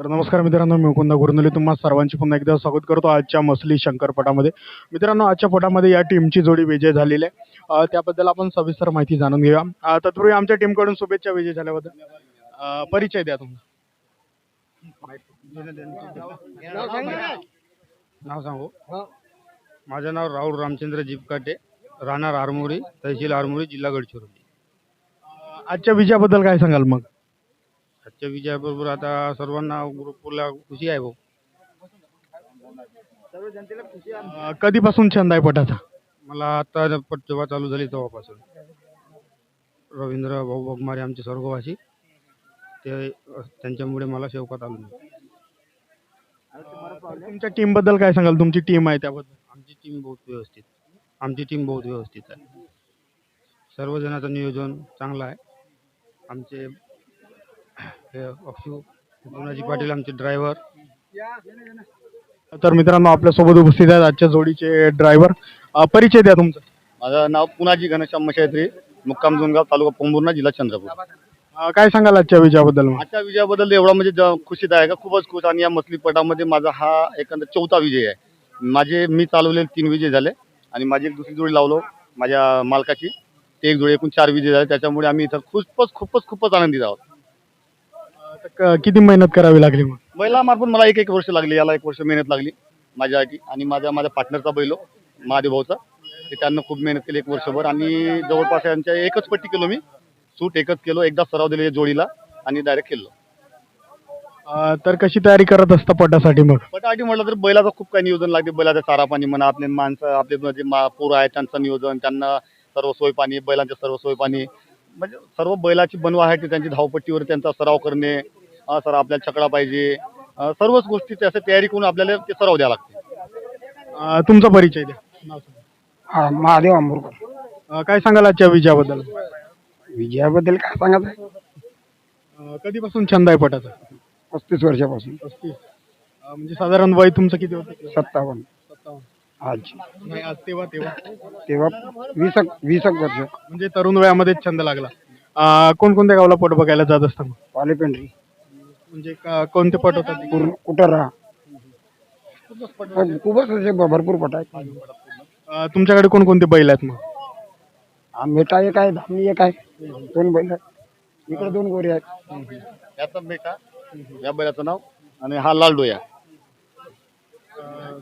तर नमस्कार मित्रांनो मी मुकुंदा गुरुनली तुम्हा सर्वांची पुन्हा एकदा स्वागत करतो आजच्या मसली शंकरपटामध्ये. मित्रांनो आजच्या पटामध्ये या टीमची जोडी विजय झालेली आहे. त्याबद्दल आपण सविस्तर माहिती जाणून घेऊया. तत्पूर्वी आमच्या टीमकडून शुभेच्छा विजय झाल्याबद्दल. परिचय द्या तुमचा नाव सांगू? माझं नाव राहुल रामचंद्र जिपकाटे राहणार आरमोरी तहसील आरमोरी जिल्हा गडचिरोली. आजच्या विजयाबद्दल काय सांगाल मग? आजच्या विजयाबरोबर आता सर्वांना ग्रुपला खुशी आहे भाऊ. अं, कधीपासून छंद आहे पटाचा? मला आता पट जेव्हा चालू झाली तेव्हापासून. रवींद्र भाऊ बगमारे आमचे स्वर्गवासी. ते त्यांच्यामुळे मला शेवकात आलो मी. तुमच्या टीमबद्दल काय सांगाल? तुमची टीम आहे त्याबद्दल. आमची टीम बहुत व्यवस्थित. आमची टीम बहुत व्यवस्थित आहे. सर्वजणाचं नियोजन चांगलं आहे. आमचे हे अक्षू गुणाजी पाटील आमचे ड्रायव्हर तर मित्रांनो आपल्यासोबत उपस्थित आहेत आजच्या जोडीचे ड्रायव्हर परिचय द्या तुमचा. माझं नाव पुनाजी घनश्याम मशायत्री मुक्काम जोनगाव तालुका पोंभुर्णा जिल्हा चंद्रपूर. अं, काय सांगाल आजच्या विजयाबद्दल मग? आजच्या विजयाबद्दल एवढा म्हणजे ज- खुशीत आहे का? खूपच खुश आणि या मछलीपटामध्ये माझा हा एकंदर चौथा विजय आहे. माझे मी चालवलेले तीन विजय झाले आणि माझी एक दुसरी जोडी लावलो माझ्या मालकाची. ते एक जोडी एकूण चार विजय झाले. त्याच्यामुळे आम्ही इथं खूपच खूपच खूपच आनंदित आहोत. आता क- किती मेहनत करावी लागली मग? बैलामार्फत मला एक एक वर्ष लागली याला एक वर्ष मेहनत लागली माझ्यासाठी आणि माझ्या माझ्या पार्टनरचा बैलो महादेव भाऊचा ते त्यांना खूप मेहनत केली एक वर्षभर. आणि जवळपास यांच्या एकच पट्टी केलो मी. सूट एकच केलो एकदा सराव दिले जोडीला आणि डायरेक्ट केलो अं, तर कशी तयारी करत असता पटासाठी मग? पटाटी म्हटलं तर बैलाचं खूप काही नियोजन लागते. बैलाचं चारा पाणी म्हणा आपले माणसं आपले जे मा पोरं आहेत त्यांचं नियोजन त्यांना सर्व सोय पाणी बैलांचे सर्व सोय पाणी म्हणजे सर्व बैलाची बनवा आहे की त्यांची धावपट्टीवर त्यांचा सराव करणे अं, सर आपल्याला छकडा पाहिजे सर्वच गोष्टी त्याचं तयारी करून आपल्याला ते सराव द्यावं लागते तुमचा परिचय द्या. हा महादेव आंबुरकर. काय सांगाल आजच्या विजयाबद्दल? विजयाबद्दल काय अं, कधीपासून छंद आहे पटाचा? पस्तीस वर्षापासून. पस्तीस. म्हणजे साधारण वय तुमचं किती होतं? सत्तावन्न. आज. नाही आज तेव्हा तेव्हा. तेव्हा वीस एक वीस एक वर्ष म्हणजे तरुण वयामध्ये छंद लागला. अं, कोणकोणत्या गावाला पट बघायला जात असता मग पालेपेंढरी. म्हणजे का- कोणते पट होतात? ते? पूर्ण कुठं राहा खूपच असे भ- भरपूर पट आहेत. अं, तुमच्याकडे कोणकोणते बैल आहेत मग? आंबेटा एक आहे धामणी एक आहे. दोन बैल आहेत. इकडे दोन गोरे आहेत. याचा बेटा या बैलाचं नाव आणि हा लालडो या अं,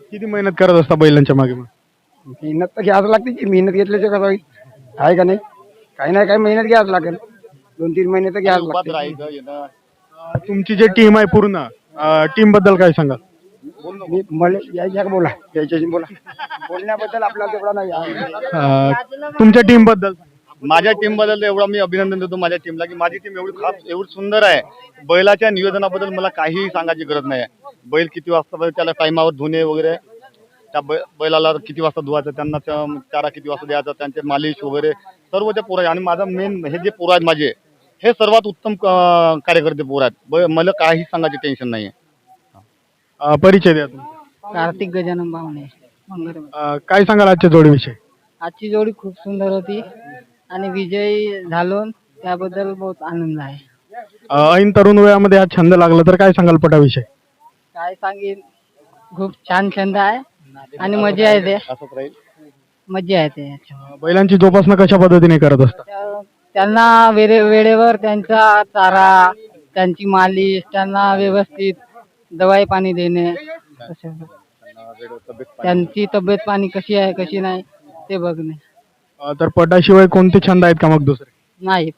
किती मेहनत करत असता बैलांच्या मागे मग? मेहनत तर घ्यावं लागते की मेहनत घेतल्याचे कसं होईल? आहे का नाही? काही नाही काही मेहनत घ्यावं लागेल. दोन तीन महिने तर घ्यावं लागते. अं, तुमची जी टीम आहे पूर्ण टीमबद्दल काय सांगा मी मला यायच्या का बोला. यायच्याशी बोला. बोलण्याबद्दल आपल्याला तेवढा नाही आहे. तुमच्या टीमबद्दल? माझ्या टीमबद्दल एवढा मी अभिनंदन देतो माझ्या टीमला की माझी टीम एवढी खास एवढी सुंदर आहे. बैलाच्या नियोजनाबद्दल मला काहीही सांगायची गरज नाही आहे. बैल किती वाजता त्याला टायमावर धुणे वगैरे त्या बै बैलाला किती वाजता धुवायचं त्यांना त्या- चारा किती वाजता द्यायचा त्यांचे मालिश वगैरे सर्व ते पोरं आहे आणि माझा मेन हे जे पोरं आहेत माझे हे सर्वात उत्तम कार्यकर्ते पोरं आहेत. बै- मला काही सांगायचे टेन्शन नाही आहे परिचय द्या. कार्तिक गजानन बावणे. काय सांगाल आजच्या जोडीविषयी? आजची जोडी खूप सुंदर होती. आणि विजयी झालो त्याबद्दल बहुत आनंद आहे. अं, ऐन तरुण वयामध्ये हा छंद लागला तर काय सांगाल पटाविषयी? काय सांगेन खूप छान छंद आहे आणि मजा येते मजा येते. अं, बैलांची जोपासना कशा पद्धतीने करत असता त्या- त्यांना वेळे वेळेवर त्यांचा चारा त्यांची मालिश त्यांना व्यवस्थित दवाई पाणी देणे. त्यांची तब्येत पाणी कशी आहे कशी नाही ते बघणे. अं, तर पटाशिवाय कोणते छंद आहेत का मग दुसरे? नाही.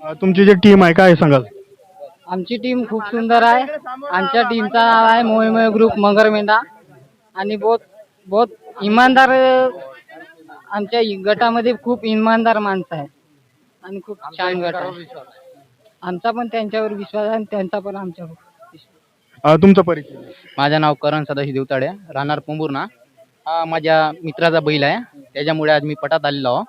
अं, तुमची जी टीम आहे काय सांगाल? आमची टीम खूप सुंदर आहे. आमच्या टीमचं नाव आहे मोहिमय ग्रुप मंगरमेंढा आणि बहुत बहुत इमानदार आमच्या गटामध्ये खूप इमानदार माणसं आहेत. आणि खूप छान गट आहे. आमचा पण त्यांच्यावर विश्वास आहे आणि त्यांचा पण आमच्यावर अं, तुमचा परिचय. माझं नाव करण सदाशिव देवताडे राहणार पोंभुर्णा हा माझ्या मित्राचा बैल आहे त्याच्यामुळे आज मी पटात आलेलो आहो.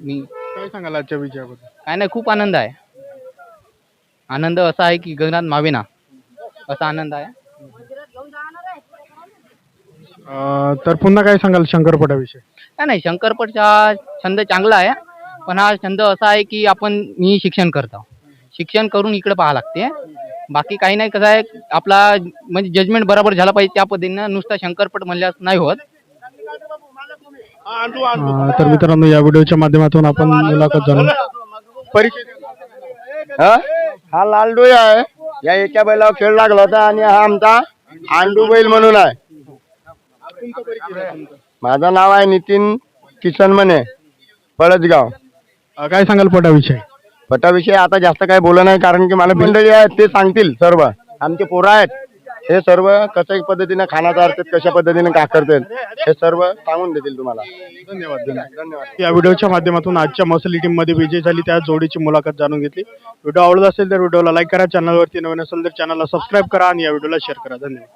मी काय सांगाल आजच्या विजयाबद्दल? काय नाही खूप आनंद आहे. आनंद असा आहे की गगनात मावेना. असा आनंद आहे. अं, तर पुन्हा काय सांगाल शंकरपटाविषयी? काय नाही शंकरपटचा छंद चांगला आहे पण हा छंद असा आहे की आपण मी शिक्षण करतो. शिक्षण करून इकडे पाहा लागते. बाकी काही नाही. कसं आहे आपला म्हणजे जजमेंट बरोबर झाला पाहिजे त्या पद्धतीनं. नुसता शंकरपट म्हणल्यास नाही होत. अं, तर मित्रांनो या व्हिडिओच्या माध्यमातून आपण मुलाखत जाणून हा? हा लालडोई आहे. या एका बैलावर खेळ लागला होता आणि हा आमचा आंडू बैल म्हणून आहे. माझं नाव आहे नितीन किसन मने पळसगाव. अं, काय सांगाल पटाविषयी? पटाविषयी आता जास्त काही बोलत नाही कारण की मला मंडळी आहेत ते सांगतील सर्व. आमचे पोरं आहेत हे सर्व कशा पद्धतीने खाना चारतात कशा पद्धतीने का करतात हे सर्व सांगून देतील तुम्हाला. धन्यवाद धन्यवाद. या व्हिडिओच्या माध्यमातून आजच्या मसली टीममध्ये विजय झाली त्या जोडीची मुलाखत जाणून घेतली. व्हिडिओ आवडत असेल तर व्हिडिओला लाईक करा चॅनलवरती नवीन असेल तर चॅनलला सबस्क्राईब करा आणि या व्हिडिओला शेअर करा. धन्यवाद.